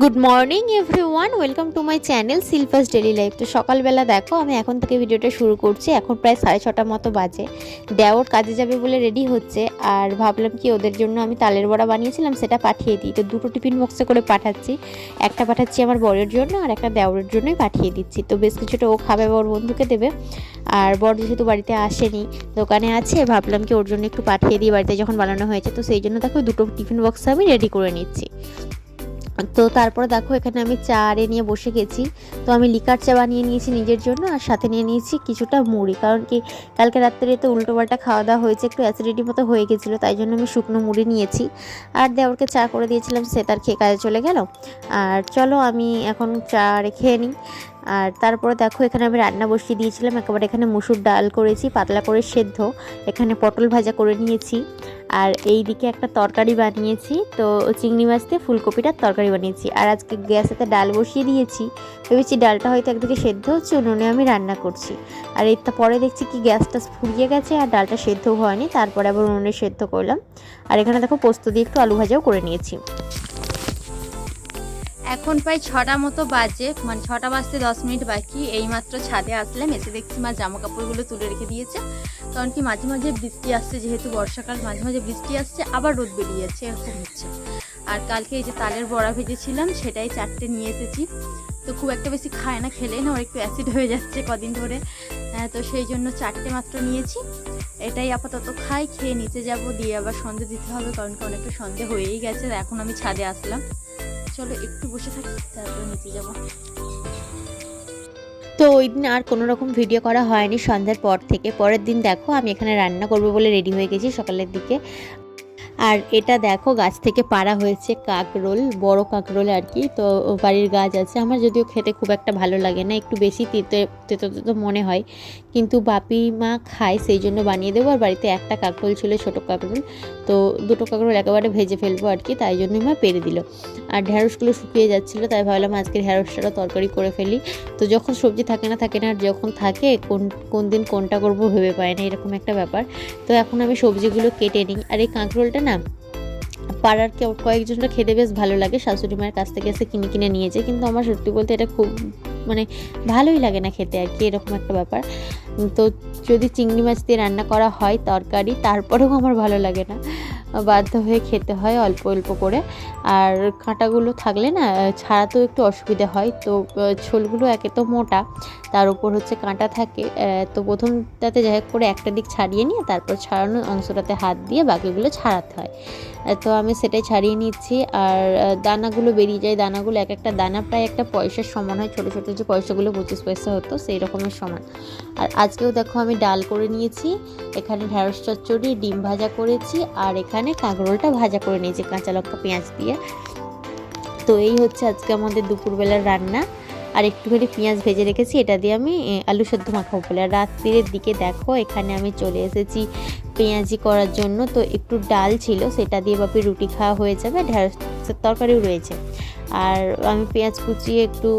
Good morning everyone welcome to my channel Silvas daily life তো সকালবেলা দেখো, আমি এখন থেকে ভিডিওটা শুরু করছি। এখন প্রায় সাড়ে ছটার মতো বাজে। দেওর কাজে যাবে বলে রেডি হচ্ছে। আর ভাবলাম কি, ওদের জন্য আমি তালের বড়া বানিয়েছিলাম, সেটা পাঠিয়ে দিই। তো দুটো টিফিন বক্সে করে পাঠাচ্ছি। একটা পাঠাচ্ছি আমার বরের জন্য, আর একটা দেওরের জন্যই পাঠিয়ে দিচ্ছি। তো বেশ কিছুটা ও খাবে ওর বন্ধুকে দেবে। আর বর যেহেতু বাড়িতে আসেনি, দোকানে আছে, ভাবলাম কি ওর জন্য একটু পাঠিয়ে দিই বাড়িতে যখন বানানো হয়েছে। তো সেই জন্য দেখো দুটো টিফিন বক্স আমি রেডি করে নিচ্ছি। তো তারপরে দেখো, এখানে আমি চা আরে নিয়ে বসে গেছি। তো আমি লিকার চা বানিয়ে নিয়েছি নিজের জন্য আর সাথে নিয়ে নিয়েছি কিছুটা মুড়ি। কারণ কি, কালকে রাত্রে তো উল্টোপাল্টা খাওয়া দাওয়া হয়েছে, একটু অ্যাসিডিটি মতো হয়ে গেছিল, তাই জন্য আমি শুকনো মুড়ি নিয়েছি। আর দেওয়ারকে চা করে দিয়েছিলাম, সে তার খেয়ে কাজে চলে গেল। আর চলো, আমি এখন চা রেখে নিই। আর তারপরে দেখো, এখানে আমি রান্না বসিয়ে দিয়েছিলাম। একেবারে এখানে মুসুর ডাল করেছি, পাতলা করে সেদ্ধ। এখানে পটল ভাজা করে নিয়েছি। আর এই দিকে একটা তরকারি বানিয়েছি, তো চিংড়ি মাছ দিয়ে ফুলকপিটার তরকারি বানিয়েছি। আর আজকে গ্যাসেতে ডাল বসিয়ে দিয়েছি। ভেবেছি ডালটা হয়তো একদিকে সেদ্ধ হচ্ছে, উনুনে আমি রান্না করছি। আর এর পরে দেখছি কি গ্যাসটা ফুরিয়ে গেছে আর ডালটা সেদ্ধ হয়নি, তারপরে আবার উনুনে সেদ্ধ করলাম। আর এখানে দেখো পোস্ত দিয়ে একটু আলু ভাজাও করে নিয়েছি। এখন প্রায় ছটা মতো বাজে মানে ছটা বাজতে দশ মিনিট বাকি। এইমাত্র ছাদে আসলাম এসে দেখছি মা জামা কাপড়গুলো তুলে রেখে দিয়েছে। কারণ কি মাঝে মাঝে বৃষ্টি আসছে যেহেতু বর্ষাকাল মাঝে মাঝে বৃষ্টি আসছে আবার রোদ বেরিয়ে যাচ্ছে এরকম হচ্ছে। আর কালকে এই যে তালের বড়া ভেজেছিলাম সেটাই চারটে নিয়ে এসেছি। তো খুব একটা বেশি খায় না খেলে না ওর একটু অ্যাসিড হয়ে যাচ্ছে কদিন ধরে। আহ, তো সেই জন্য চারটে মাত্র নিয়েছি। এটাই আপাতত খাই খেয়ে নিচে যাব দিয়ে আবার সন্ধে দিতে হবে কারণ কি অনেকটা সন্ধে হয়েই গেছে এখন আমি ছাদে আসলাম। চলো একটু বসে থাকি, তারপরে নিচে যাব। তো ওই দিন আর কোনো রকম ভিডিও করা হয়নি। সন্ধ্যার পর থেকে, পরের দিন দেখো আমি এখানে রান্না করব বলে রেডি হয়ে গেছি সকালের দিকে। আর এটা দেখো, গাছ থেকে পাড়া হয়েছে কাকরোল, বড় কাকরোল আর কি। তো বাড়ির গাছ আছে আমার, যদিও খেতে খুব একটা ভালো লাগে না, একটু বেশি তেতে, তেতো তেতো মনে হয়। কিন্তু বাপি মা খায়, সেই জন্য বানিয়ে দেবো। আর বাড়িতে একটা কাকরোল ছিল, ছোটো কাকরোল। তো দুটো কাকরোল একেবারে ভেজে ফেলব আর কি, তাই জন্যই মা পেরে দিল। আর ঢ্যাঁড়সগুলো শুকিয়ে যাচ্ছিল, তাই ভাবলাম আজকে ঢ্যাঁড়সটারও তরকারি করে ফেলি। তো যখন সবজি থাকে না থাকে না, আর যখন থাকে, কোন কোন দিন কোনটা করব ভেবে পায় না, এরকম একটা ব্যাপার। তো এখন আমি সবজিগুলো কেটে নিই। আর এই কাঁকরোলটা না, পাড়ার কেউ কয়েকজনটা খেতে বেশ ভালো লাগে। শাশুড়ি মায়ের কাছ থেকে এসে কিনে কিনে নিয়ে যায়। কিন্তু আমার সত্যি বলতে এটা খুব মানে ভালোই লাগে না খেতে আর কি, এরকম একটা ব্যাপার। তো যদি চিংড়ি মাছ দিয়ে রান্না করা হয় তরকারি তারপরেও আমার ভালো লাগে না। বাধ্য হয়ে খেতে হয় অল্প অল্প করে। আর কাঁটাগুলো থাকলে না ছাড়াতেও একটু অসুবিধা হয়। তো আহ, ঝোলগুলো একে তো মোটা তার উপর হচ্ছে কাঁটা থাকে। তো প্রথমটাতে যাই হোক করে একটা দিক ছাড়িয়ে নিয়ে তারপর ছাড়ানো অংশটাতে হাত দিয়ে বাকিগুলো ছাড়াতে হয়। তো আমি সেটাই ছাড়িয়ে নিচ্ছি। আর দানাগুলো বেরিয়ে যায়। দানাগুলো এক একটা দানা প্রায় একটা পয়সার সমান হয়। ছোটো ছোটো যে পয়সাগুলো পঁচিশ পয়সা হতো সেই রকমের সমান। আর আজকেও দেখো আমি ডাল করে নিয়েছি, এখানে ঢ্যাঁড়স চচ্চড়ি, ডিম ভাজা করেছি, আর এখানে কাঁকরোলটা ভাজা করে নিয়েছি, কাঁচা লঙ্কা, পেঁয়াজ দিয়ে। তো এই হচ্ছে আজকে আমাদের দুপুরবেলার রান্না। আর একটুখানি পেঁয়াজ ভেজে রেখেছি, এটা দিয়ে আমি আলু সেদ্ধ মাখাবো বলে। রাত্রির দিকে দেখো, এখানে আমি চলে এসেছি পেঁয়াজি করার জন্য। তো একটু ডাল ছিল, সেটা দিয়ে বাপি রুটি খাওয়া হয়ে যাবে ঢ্যাঁড়সের তরকারিও রয়েছে। আর আমি পেঁয়াজ কুচিয়ে একটু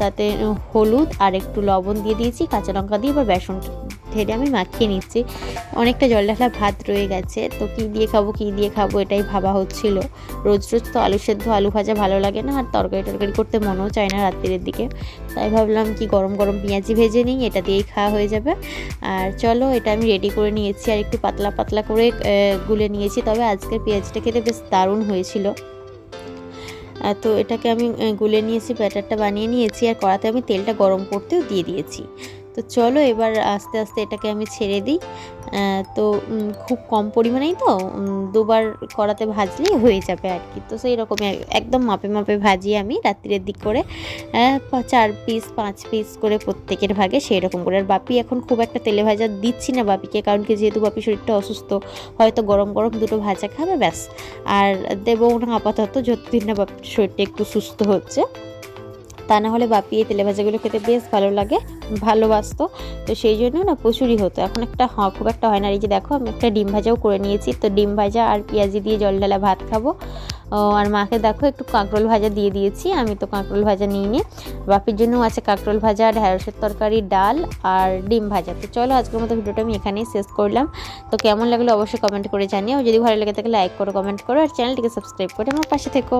তাতে হলুদ আর একটু লবণ দিয়ে দিয়েছি, কাঁচা লঙ্কা দিয়ে এবার বেসন ঢেলে আমি মাখিয়ে নিচ্ছি। অনেকটা জল ঢালা ভাত রয়ে গেছে, তো কী দিয়ে খাব, কী দিয়ে খাব এটাই ভাবা হচ্ছিল। রোজ রোজ তো আলু সেদ্ধ, আলু ভাজা ভালো লাগে না, আর তরকারি টরকারি করতে মনেও চায় না রাত্রির দিকে। তাই ভাবলাম কি গরম গরম পেঁয়াজি ভেজে নিই, এটা দিয়েই খাওয়া হয়ে যাবে। আর চলো, এটা আমি রেডি করে নিয়েছি আর একটু পাতলা পাতলা করে গুলে নিয়েছি, তবে আজকের পেঁয়াজটা খেতে বেশ দারুণ হয়েছিল। তো এটাকে আমি গুলে নিয়েছি, ব্যাটারটা বানিয়ে নিয়েছি, আর কড়াতে আমি তেলটা গরম করতেও দিয়ে দিয়েছি। তো চলো এবার আস্তে আস্তে এটাকে আমি ছেড়ে দিই। তো খুব কম পরিমাণেই তো দুবার কড়াতে ভাজলেই হয়ে যাবে আর কি। তো সেই রকমই একদম মাপে মাপে ভাজি আমি রাত্রির দিক করে চার পিস পাঁচ পিস করে প্রত্যেকের ভাগে সেই রকম করে। আর বাপি এখন খুব একটা তেলে ভাজা দিচ্ছি না বাপিকে, কারণ কি যেহেতু বাপি শরীরটা অসুস্থ, হয়তো গরম গরম দুটো ভাজা খাবে ব্যাস। আর দেবো না আপাতত, যতদিন না বাপির শরীরটা একটু সুস্থ হচ্ছে। তা না হলে বাপি এই তেলে ভাজাগুলো খেতে বেশ ভালো লাগে ভালোবাসতো তো সেই জন্য না প্রচুরই হতো। এখন একটা খুব একটা হয় না। এই যে দেখো, আমি একটা ডিম ভাজাও করে নিয়েছি। তো ডিম ভাজা আর পেঁয়াজি দিয়ে জল ঢালা ভাত খাব। আর মাকে দেখো, একটু কাঁকরোল ভাজা দিয়ে দিয়েছি। আমি তো কাঁকরোল ভাজা নিইনি। বাপির জন্যও আছে কাঁকরোল ভাজা ঢ্যাঁড়সের তরকারি, ডাল আর ডিম ভাজা। তো চলো, আজকের মতো ভিডিওটা আমি এখানেই শেষ করলাম। তো কেমন লাগল অবশ্যই কমেন্ট করে জানিও। যদি ভালো লেগে থাকে, লাইক করো, কমেন্ট করো। আর চ্যানেলটিকে সাবস্ক্রাইব করে আমার পাশে থেকো।